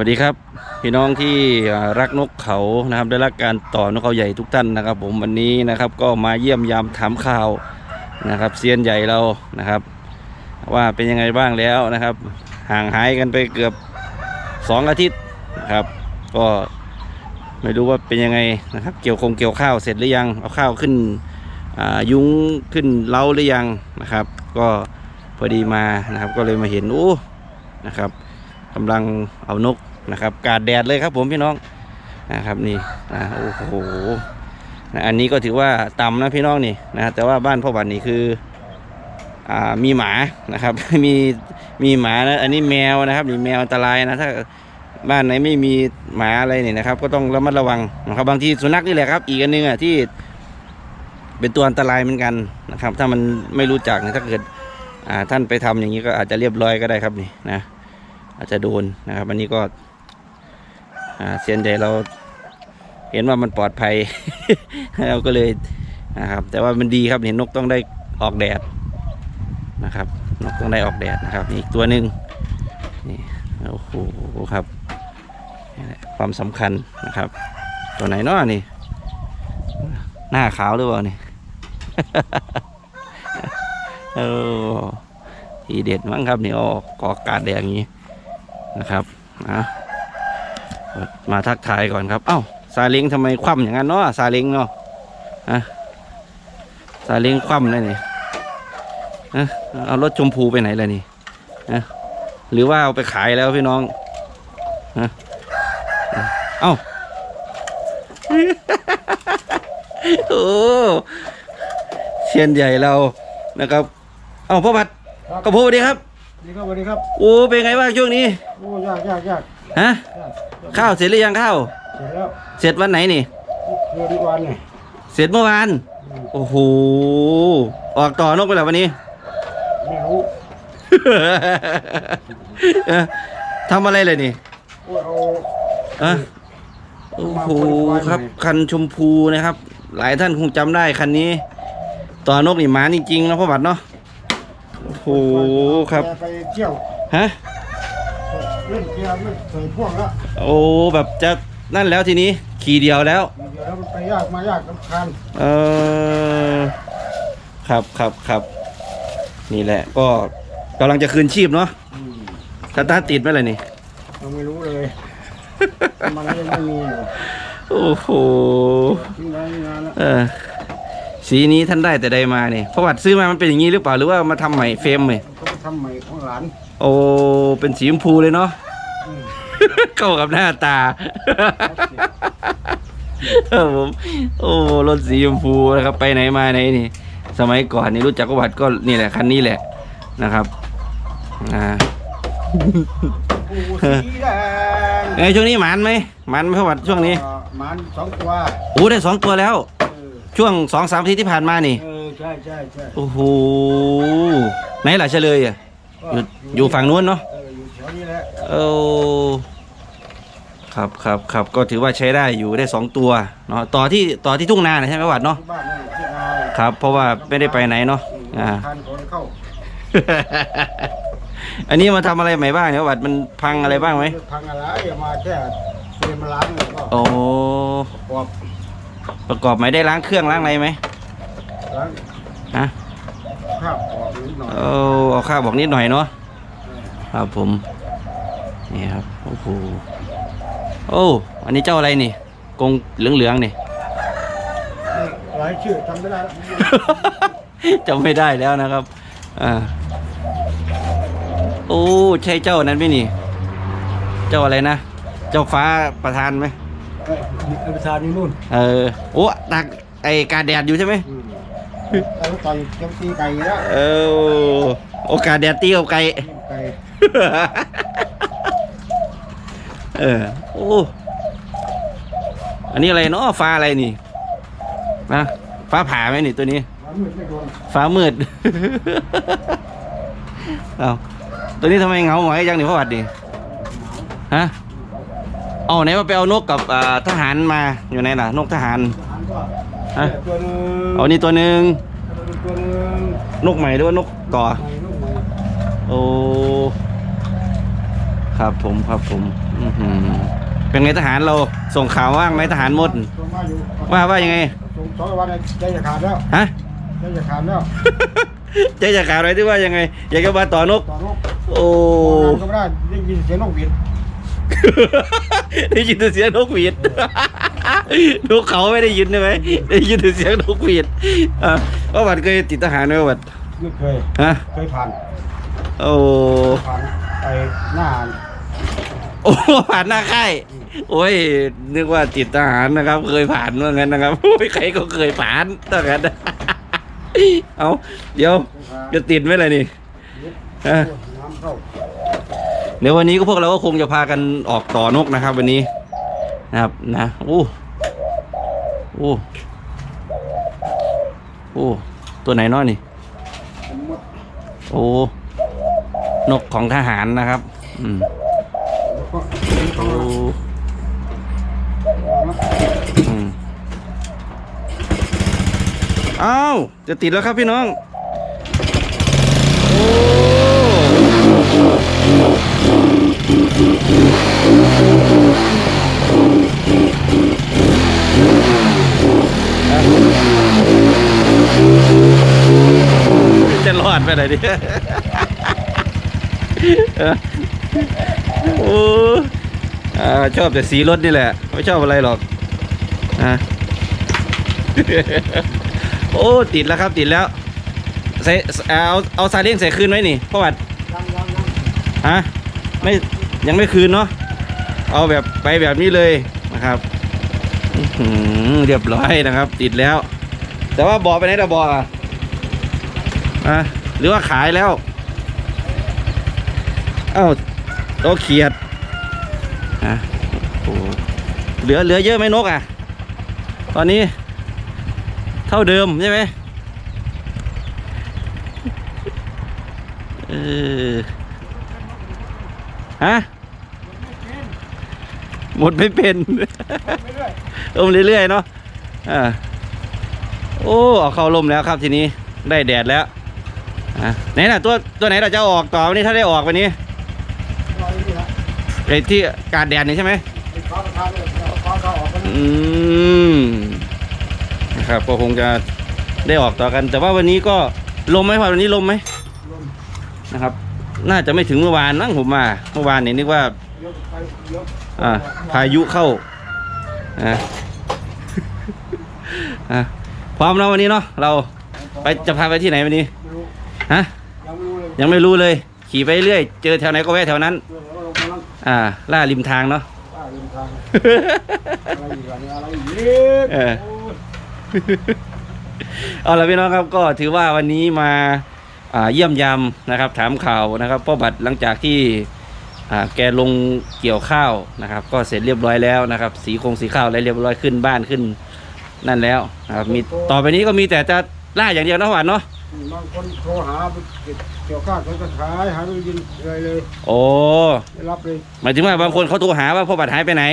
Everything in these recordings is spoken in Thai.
วัสดีครับ พี่น้องที่รักนกเขานะครับ ได้รักการต่อนกเขาใหญ่ทุกท่านนะครับ ผมวันนี้นะครับก็มาเยี่ยมยามถามข่าวนะครับเซียนใหญ่เรานะครับ ว่าเป็นยังไงบ้างแล้วนะครับ ห่างหายกันไปเกือบสองอาทิตย์นะครับ ก็ไม่รู้ว่าเป็นยังไงนะครับ เกี่ยวคงเกี่ยวข้าวเสร็จหรือยังเอาข้าวขึ้นยุ้งขึ้นเล้าหรือยังนะครับ ก็พอดีมานะครับก็เลยมาเห็นโอ้นะครับกำลังเอานก นะครับ กาดแดดเลยครับผมพี่น้องนะครับนี่นะโอ้โหนะอันนี้ก็ถือว่าต่ำนะพี่น้องนี่นะแต่ว่าบ้านพ่อบันนี่คืออ่ามีหมานะครับ มีมีหมานะอันนี้แมวนะครับนี่แมวอันตรายนะถ้าบ้านไหนไม่มีหมาอะไรเนี่ยนะครับ ก็ต้องระมัดระวังนะครับ บางทีสุนัขนี่แหละครับ อีกอันหนึงอะที่ เป็นตัวอันตรายเหมือนกันนะครับ ถ้ามันไม่รู้จักนะถ้าเกิดอ่าท่านไปทำอย่างนี้ก็อาจจะเรียบร้อยก็ได้ครับนี่นะ อาจจะโดนนะครับ อันนี้ก็ เซียนใหญ่เราเห็นว่ามันปลอดภัย เราก็เลยนะครับ แต่ว่ามันดีครับเห็นนกต้องได้ออกแดดนะครับ นกต้องได้ออกแดดนะครับนี่อีกตัวหนึ่งนี่โอ้โหครับความสำคัญนะครับ ตัวไหนเนาะนี่ หน้าขาวหรือเปล่านี่เออทีเด็ดมั้งครับนี่ออกกอกาดแดงอย่างนี้นะครับนะ มาทักทายก่อนครับ เอ้าซาเล้งทำไมคว่ำอย่างนั้นเนาะซาเล้งเนาะฮะซาเล้งคว่ำเลยนี่เอ้าเอารถชมพูไปไหนล่ะนี่ฮะหรือว่าเอาไปขายแล้วพี่น้องฮะเอ้าโอ้เชียนใหญ่เรานะครับ เอ้าพ่อบัตรครับกระโพสวัสดีครับนี่ครับสวัสดีครับ โอ้เป็นไงบ้างช่วงนี้ โอ้ยากยากยากฮะยาก ข้าวเสร็จหรือยังข้าว เสร็จแล้วเสร็จวันไหนนี่เดือนวันเนี่ยเสร็จเมื่อวานอืมโอ้โห ออกต่อนกไปแล้ววันนี้ ไม่รู้เอ้อทำอะไรเลยนี่โอ้ยเอา อะโอ้โหครับ คันชมพูนะครับ หลายท่านคงจำได้คันนี้ ต่อนกนี่หมาจริงๆนะพ่อบัตรเนาะ โอ้โหครับ แกไปเที่ยวฮะ เล่นเกียร์ไม่ใส่พ่วงแล้วโอ้แบบจะนั่นแล้วทีนี้ขี่เดียวแล้ว เดี๋ยวแล้วมันไปยากมายากลำคาญเออครับครับครับนี่แหละ ก็กำลังจะคืนชีพเนาะอืมสตาร์ทติดไหมล่ะนี่ยังไม่รู้เลย มันยังไม่มีอยู่โอ้โหทิ้งไว้นานแล้วเออสีนี้ท่านได้แต่ใดมาเนี่ยประวัติซื้อมามันเป็นอย่างนี้หรือเปล่าหรือว่ามาทำใหม่เฟรมใหม่เขาไป ทำใหม่ของหลานโอ้เป็นสีชมพูเลยเนาะอืมเข้ากับหน้าตาเออผมโอ้รถสีชมพูนะครับ ไปไหนมาไหนนี่ สมัยก่อนนี่รู้จักประวัติก็นี่แหละคันนี้แหละนะครับอ่าโอ้สีแดงไงช่วงนี้หมันไหมหมันไหมประวัติช่วงนี้เอ่อหมันสองตัวโอ้ได้สองตัวแล้วเออช่วงสองสามอาทิตย์ที่ผ่านมานี่เออ ใช่ใช่ใช่โอ้โหไหนล่ะเฉลยอะอยู่อยู่ฝั่งนู้นเนาะเอออยู่แถวนี้แหละโอ้ครับครับครับก็ถือว่าใช้ได้อยู่ได้สองตัวเนาะต่อที่ต่อที่ทุ่งนาน่ะใช่ไหมประวัติเนาะที่บ้านนั่นที่นาครับ เพราะว่าไม่ได้ไปไหนเนาะอ่า ทานก่อนเข้าอันนี้มาทำอะไรใหม่บ้างเนี่ยประวัติมันพังอะไรบ้างไหมพังอะไรอย่ามาแค่เตรียมมาล้างแล้วก็โอ้กรอบประกอบไหมได้ล้างเครื่องล้างอะไรไหมล้าง ฮะข้าวกรอบนิดหน่อยเอาเอาข้าวบอกนิดหน่อยเนาะครับผมนี่ครับโอ้โหโอ้อันนี้เจ้าอะไรนี่กรงเหลืองๆนี่นี่หลายชื่อจำไม่ได้แล้วจำไม่ได้แล้วนะครับอ่าโอ้ใช่เจ้านั้นไหมนี่ เจ้าอะไรนะ เจ้าฟ้าประธานไหมเอ้ยเอาไปทานนี่นู่น เออโอ้ตักไอ้กาแดดอยู่ใช่ไหม อืมแล้วต่อยเจ้าตีไก่แล้วเออโอกาสแดดตีกับไก่ไก่เออโอ้อันนี้อะไรเนาะฟ้าอะไรนี่นะฟ้าผ่าไหมนี่ตัวนี้มันมืดไม่โดนฟ้ามืดเอาตัวนี้ทำไมเหงาหงอยจังนี่พ่อวัดดิฮะเอาไหนมาไปเอานกกับทหารมาอยู่ไหนล่ะ นกทหาร ทหารก็ฮะตัวหนึงเอานี่ตัวหนึ่งตัวหนึงนกใหม่หรือว่านกต่อ ใหม่ลูกใหม่โอ้ ครับผมครับผมอื้อหือเป็นไงทหารเราส่งข่าวว่างไหมทหารหมด ส่งมาอยู่ว่าว่ายังไง ส่งสองวันเนี่ยใจจะขาดแล้วฮะ ใจจะขาดแล้วใจจะขาดอะไรที่ว่ายังไง อยากจะมาต่อนก ต่อนกโอ้ต่อนกก็ไม่ได้ได้ยินเสียงนกหวีด ได้ยินแต่เสียงนกหวีด นกเขาไม่ได้ยินใช่ไหมได้ยินแต่เสียงนกหวีดอ่าว่าวัดเคยติดทหารไหมวัดไม่เคย ฮะ เคยผ่าน โอ้ผ่านไปหน้าโอ้ผ่านหน้าค่ายโอ้ยนึกว่าติดทหารนะครับ เคยผ่านว่างั้นนะครับโอ้ยใครก็เคยผ่านตั้งนั้นเอาเดี๋ยวจะติดไหมล่ะนี่ฮะน้ำเข้า เดี๋ยววันนี้ก็พวกเราก็คงจะพากันออกต่อนกนะครับ วันนี้ นะครับนะโอ้โอ้โอ้ตัวไหนเน้อยนี่ผมหมดโอ้นกของทหารนะครับอืมแล้วก็โอ้อืมอ้าว จะติดแล้วครับพี่น้อง โอ้ จะรอดไปไหนดิโอ้อ่าชอบแต่สีรถนี่แหละ ไม่ชอบอะไรหรอกอะโอ้ ติดแล้วครับติดแล้วใส่เอาเอาซาเล้งใส่คืนไหมนี่พ่อวัดฮะไม่ยังไม่คืนเนาะเอาแบบไปแบบนี้เลยนะครับเรียบร้อยนะครับ ติดแล้ว แต่ว่าบอไปไหนแต่บออะอะ หรือว่าขายแล้ว เอ้าโตเขียดอะโอ้เหลือเหลือเยอะไหมนกอะ ตอนนี้ เท่าเดิมใช่ไหมเออฮะหมดไม่เป็นอยลมเรื่อยๆเนาะอ่าโอ้ออกเข้าลมแล้วครับทีนี้ ได้แดดแล้ว อะไหนน่ะตัวตัวไหนเราจะออกต่อวันนี้ถ้าได้ออกวันนี้รออยู่นะไอ้ที่กาดแดดนี่ใช่ไหมไอ้ฟ้าประธานเลยเอาฟ้าเขาออกกันอืมนะครับก็คงจะได้ออกต่อกัน แต่ว่าวันนี้ก็ลมไหมพอวันนี้ลมไหมลมนะครับ น่าจะไม่ถึงเมื่อวานนั่งผมมาเมื่อวานเนี่ยนึกว่า ยกไปยกอ่าพายุเข้าอ่าอะพร้อมแล้ววันนี้เนาะเราไปจะพาไปที่ไหนวันนี้ ฮะยังไม่รู้เลยยังไม่รู้เลย ขี่ไปเรื่อยเจอแถวไหนก็แวะแถวนั้น เดี๋ยวเราลงมานั่งอ่า ล่าริมทางเนาะ ป้าริมทาง อะไรอีกอะเนี่ยอะไรอีกเออ โย เอาละพี่น้องครับก็ถือว่าวันนี้มาอ่าเยี่ยมยามนะครับ ถามข่าวนะครับพ่อบัตรหลังจากที่อ่าแกลงเกี่ยวข้าวนะครับ ก็เสร็จเรียบร้อยแล้วนะครับ สีคงสีข้าวอะไรเรียบร้อยขึ้นบ้านขึ้นนั่นแล้วนะครับมีต่อไปนี้ก็มีแต่จะล่าอย่างเดียวนะหวานเนาะ บางคนโทรหาไปเกี่ยวข้าวเขาก็ขายหาไม่ได้ยินเลยเลยโอ้ไม่รับเลยหมายถึงว่าบางคนเขาโทรหาว่าพ่อบัตรหายไปไหน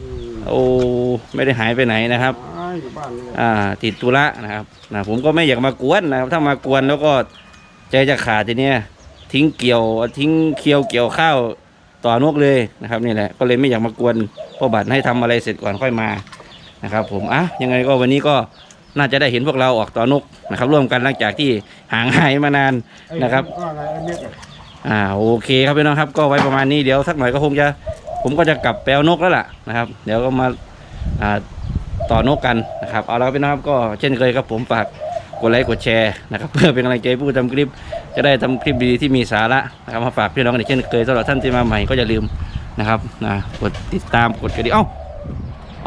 อืมโอ้ไม่ได้หายไปไหนนะครับ หายอยู่บ้านเลยอ่าติดธุระนะครับนะผมก็ไม่อยากมากวนนะครับ ถ้ามากวนแล้วก็ใจจะขาดทีเนี้ยทิ้งเกี่ยวทิ้งเคียวเกี่ยวข้าวต่อนกเลยนะครับนี่แหละก็เลยไม่อยากมากวนพ่อบัตรให้ทำอะไรเสร็จก่อนค่อยมานะครับ ผมอะยังไงก็วันนี้ก็ น่าจะได้เห็นพวกเราออกต่อนกนะครับ ร่วมกันหลังจากที่ห่างหายมานานนะครับอ่าโอเคครับพี่น้องครับ ก็ไว้ประมาณนี้เดี๋ยวสักหน่อยก็คงจะ ผมก็จะกลับแปลนกแล้วล่ะนะครับ เดี๋ยวก็มาอ่าต่อนกกันนะครับเอาแล้วครับพี่น้องครับก็เช่นเคยครับผมฝากกดไลค์กดแชร์นะครับเพื่อเป็นกำลังใจผู้ทำคลิป จะได้ทำคลิปดีที่มีสาระนะครับมาฝากพี่น้องกันเช่นเคยสำหรับท่านที่มาใหม่ก็อย่าลืมนะครับนะกดติดตามกดกระดิ่งเอ้า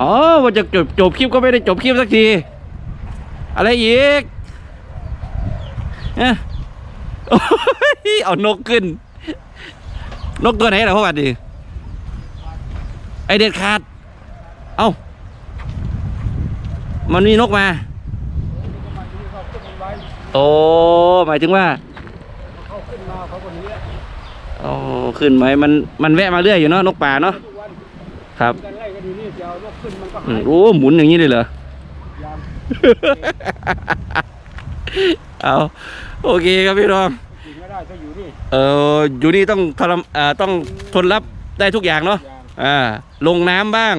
อ๋อว่าจะจบจบคลิปก็ไม่ได้จบคลิปสักที อะไรอีกเนี่ยโอ้ยเอานกขึ้น นกตัวไหนล่ะพ่อบัดดีไอเด็ดขาด เอ้ามันมีนกมา โอ้หมายถึงว่าเขาขึ้นมาเขาคนนี้โอ้ขึ้นไหมมันมันแวะมาเรื่อยอยู่เนาะนกป่าเนาะครับอู้หมยโอ้หมุนอย่างนี้เลยเหรอ เอาโอเคครับพี่น้องกินไม่ได้ก็อยู่นี่เอออยู่นี่ต้องทรมเอ่อต้องทนรับได้ทุกอย่างเนาะอย่างอ่าลงน้ำบ้าง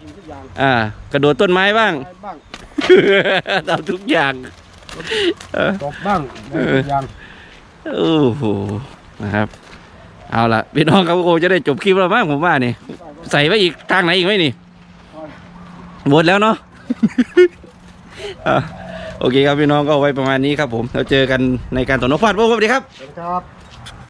กินทุกอย่างอ่า กระโดดต้นไม้บ้างได้บ้างทำทุกอย่างเออตกบ้างได้ทุกอย่าง โอ้โหนะครับ เอาละพี่น้องครับก็คงจะได้จบคลิปแล้วมั้งผมว่านี่ ใส่ไว้อีกทางไหนอีกไหมนี่หมดแล้วเนาะอะ โอเคครับพี่น้องก็ไว้ประมาณนี้ครับผม แล้วเจอกันในการต่อนกฟาดสวัสดีครับ สวัสดีครับ